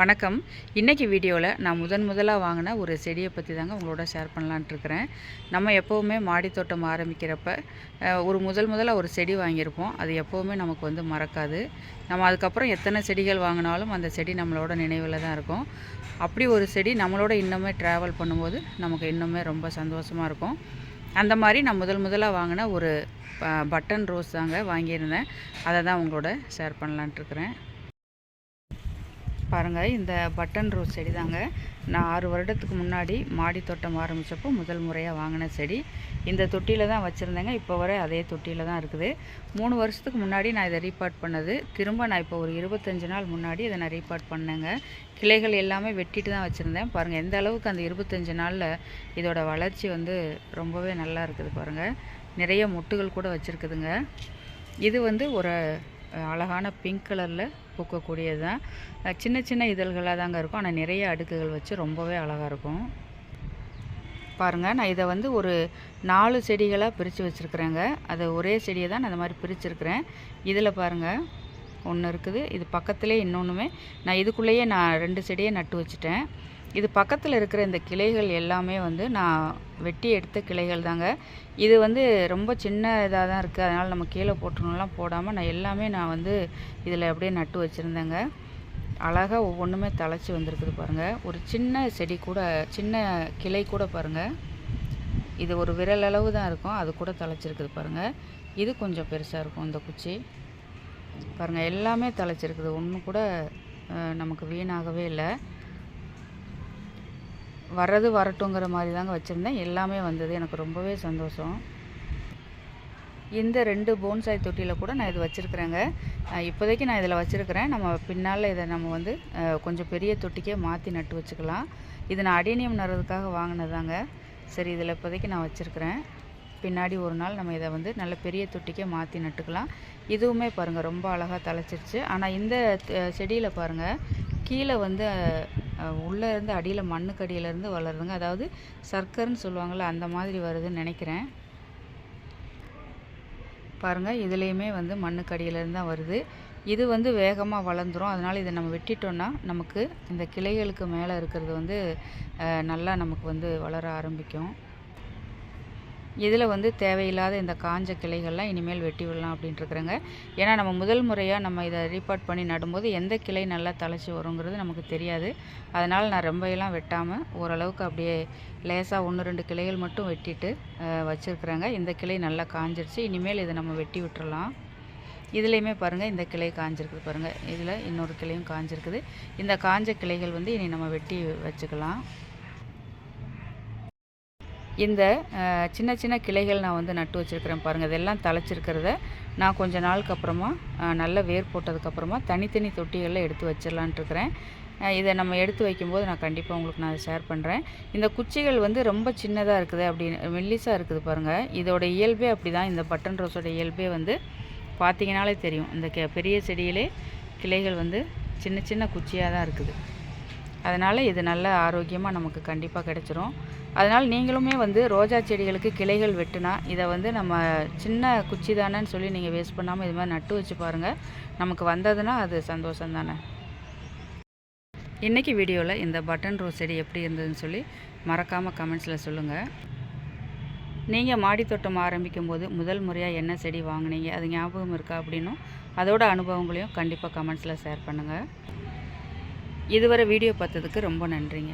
வணக்கம். இன்றைக்கி வீடியோவில் நான் முதன் முதலாக வாங்கின ஒரு செடியை பற்றி தாங்க உங்களோட ஷேர் பண்ணலான்ட்டு இருக்கிறேன். நம்ம எப்போவுமே மாடித்தோட்டம் ஆரம்பிக்கிறப்ப ஒரு முதல் முதலாக ஒரு செடி வாங்கியிருப்போம். அது எப்போவுமே நமக்கு வந்து மறக்காது. நம்ம அதுக்கப்புறம் எத்தனை செடிகள் வாங்கினாலும் அந்த செடி நம்மளோட நினைவில் தான் இருக்கும். அப்படி ஒரு செடி நம்மளோட இன்னுமே ட்ராவல் பண்ணும்போது நமக்கு இன்னுமே ரொம்ப சந்தோஷமாக இருக்கும். அந்த மாதிரி நான் முதல் முதலாக வாங்கின ஒரு பட்டன் ரோஸ் தாங்க வாங்கியிருந்தேன். அதை தான் உங்களோட ஷேர் பண்ணலான்ட்டு இருக்கிறேன். பாருங்கள் இந்த பட்டன் ரோஸ் செடி தாங்க. நான் ஆறு வருடத்துக்கு முன்னாடி மாடி தோட்டம் ஆரம்பித்தப்போ முதல் முறையாக வாங்கின செடி. இந்த தொட்டியில் தான் வச்சுருந்தேங்க. இப்போ வரை அதே தொட்டியில் தான் இருக்குது. மூணு வருஷத்துக்கு முன்னாடி நான் இதை ரீபார்ட் பண்ணது. திரும்ப நான் இப்போ ஒரு இருபத்தஞ்சு நாள் முன்னாடி இதை நான் ரீபார்ட் பண்ணேங்க. கிளைகள் எல்லாமே வெட்டிட்டு தான் வச்சுருந்தேன். பாருங்கள் எந்த அளவுக்கு அந்த இருபத்தஞ்சு நாளில் இதோட வளர்ச்சி வந்து ரொம்பவே நல்லா இருக்குது பாருங்கள் நிறைய மொட்டுகள் கூட வச்சுருக்குதுங்க. இது வந்து ஒரு அழகான பிங்க் கலரில் பூக்கக்கூடியது தான் சின்ன சின்ன இதழ்களாக தாங்க இருக்கும். ஆனால் நிறைய அடுக்குகள் வச்சு ரொம்பவே அழகாக இருக்கும். பாருங்கள் நான் இதை வந்து ஒரு நாலு செடிகளாக பிரித்து வச்சுருக்குறேங்க. அது ஒரே செடியை தான் நான் அந்த மாதிரி பிரிச்சுருக்கிறேன். இதில் பாருங்கள் ஒன்று இருக்குது. இது பக்கத்துலேயே இன்னொன்றுமே நான் இதுக்குள்ளேயே நான் ரெண்டு செடியை நட்டு வச்சுட்டேன். இது பக்கத்தில் இருக்கிற இந்த கிளைகள் எல்லாமே வந்து நான் வெட்டி எடுத்த கிளைகள் தாங்க. இது வந்து ரொம்ப சின்ன இதாக தான் இருக்குது அதனால் நம்ம கீழே போட்டுணும்லாம் போடாமல் நான் எல்லாமே நான் வந்து இதில் அப்படியே நட்டு வச்சுருந்தேங்க. அழகாக ஒவ்வொன்றுமே தழைச்சி வந்திருக்குது பாருங்கள் ஒரு சின்ன செடி கூட சின்ன கிளை கூட பாருங்கள் இது ஒரு விரல் அளவு தான் இருக்கும். அது கூட தழைச்சிருக்குது பாருங்கள் இது கொஞ்சம் பெருசாக இருக்கும் இந்த குச்சி. பாருங்கள் எல்லாமே தழைச்சிருக்குது ஒன்று கூட நமக்கு வீணாகவே இல்லை. வர்றது வரட்டுங்கிற மாதிரி தாங்க வச்சுருந்தேன். எல்லாமே வந்தது. எனக்கு ரொம்பவே சந்தோஷம். இந்த ரெண்டு போன்சாய் தொட்டியில் கூட நான் இது வச்சுருக்குறேங்க. இப்போதைக்கு நான் இதில் வச்சுருக்கிறேன். நம்ம பின்னால் இதை நம்ம வந்து கொஞ்சம் பெரிய தொட்டிக்கே மாற்றி நட்டு வச்சுக்கலாம். இது நான் அடேனியம் நடுறதுக்காக வாங்கினதாங்க சரி இதில் இப்போதைக்கு நான் வச்சுருக்கிறேன். பின்னாடி ஒரு நாள் நம்ம இதை வந்து நல்ல பெரிய தொட்டிக்கே மாற்றி நட்டுக்கலாம். இதுவுமே பாருங்கள் ரொம்ப அழகாக தழைச்சிருச்சு ஆனால் இந்த செடியில் பாருங்கள் கீழே வந்து உள்ளே இருந்து அடியில் மண்ணுக்கு அடியிலேருந்து வளருதுங்க. அதாவது சர்க்கரைன்னு சொல்லுவாங்கள்ல அந்த மாதிரி வருதுன்னு நினைக்கிறேன். பாருங்கள் இதுலேயுமே வந்து மண்ணுக்கு அடியிலேருந்து தான் வருது. இது வந்து வேகமாக வளர்ந்துரும். அதனால் இதை நம்ம வெட்டிட்டோன்னா நமக்கு இந்த கிளைகளுக்கு மேலே இருக்கிறது வந்து நல்லா நமக்கு வந்து வளர ஆரம்பிக்கும். இதில் வந்து தேவையில்லாத இந்த காஞ்ச கிளைகள்லாம் இனிமேல் வெட்டி விடலாம் அப்படின்ட்டுருக்குறேங்க. ஏன்னா நம்ம முதல் முறையாக நம்ம இதை ரீபார்ட் பண்ணி நடும்போது எந்த கிளை நல்லா தழைச்சி வருங்கிறது நமக்கு தெரியாது. அதனால் நான் ரொம்பலாம் வெட்டாமல் ஓரளவுக்கு அப்படியே லேசாக ஒன்று ரெண்டு கிளைகள் மட்டும் வெட்டிட்டு வச்சுருக்குறேங்க. இந்த கிளை நல்லா காஞ்சிருச்சு. இனிமேல் இதை நம்ம வெட்டி விட்டுறலாம். இதுலேயுமே பாருங்கள் இந்த கிளை காஞ்சிருக்குது பாருங்கள் இதில் இன்னொரு கிளையும் காஞ்சிருக்குது. இந்த காஞ்ச கிளைகள் வந்து இனி நம்ம வெட்டி வச்சுக்கலாம். இந்த சின்ன சின்ன கிளைகள் நான் வந்து நட்டு வச்சுருக்கிறேன் பாருங்கள் இதெல்லாம் தழைச்சிருக்கிறத நான் கொஞ்ச நாளுக்கு அப்புறமா நல்ல வேர் போட்டதுக்கப்புறமா தனித்தனி தொட்டிகளில் எடுத்து வச்சிடலான்ட்டுருக்கிறேன் இதை நம்ம எடுத்து வைக்கும்போது நான் கண்டிப்பாக உங்களுக்கு நான் ஷேர் பண்ணுறேன் இந்த குச்சிகள் வந்து ரொம்ப சின்னதாக இருக்குது அப்படின்னு மெல்லிஸாக இருக்குது பாருங்கள் இதோட இயல்பே அப்படி தான் இந்த பட்டன் ரோஸோட இயல்பே வந்து பார்த்தீங்கனாலே தெரியும். இந்த கெ பெரிய செடியிலே கிளைகள் வந்து சின்ன சின்ன குச்சியாக தான் இருக்குது. அதனால் இது நல்ல ஆரோக்கியமாக நமக்கு கண்டிப்பாக கிடைச்சிரும். அதனால் நீங்களுமே வந்து ரோஜா செடிகளுக்கு கிளைகள் வெட்டுனா இதை வந்து நம்ம சின்ன குச்சி தானேன்னு சொல்லி நீங்கள் வேஸ்ட் பண்ணாமல் இது மாதிரி நட்டு வச்சு பாருங்கள் நமக்கு வந்ததுன்னா அது சந்தோஷம் தானே. இன்றைக்கி வீடியோவில் இந்த பட்டன் ரோஸ் செடி எப்படி இருந்ததுன்னு சொல்லி மறக்காமல் கமெண்ட்ஸில் சொல்லுங்கள் நீங்கள் மாடித்தோட்டம் ஆரம்பிக்கும் போது முதல் முறையாக என்ன செடி வாங்குனீங்க? அது ஞாபகம் இருக்கா அப்படின்னும் அதோட அனுபவங்களையும் கண்டிப்பாக கமெண்ட்ஸில் ஷேர் பண்ணுங்கள் இதுவரை வீடியோ பார்த்ததுக்கு ரொம்ப நன்றிங்க.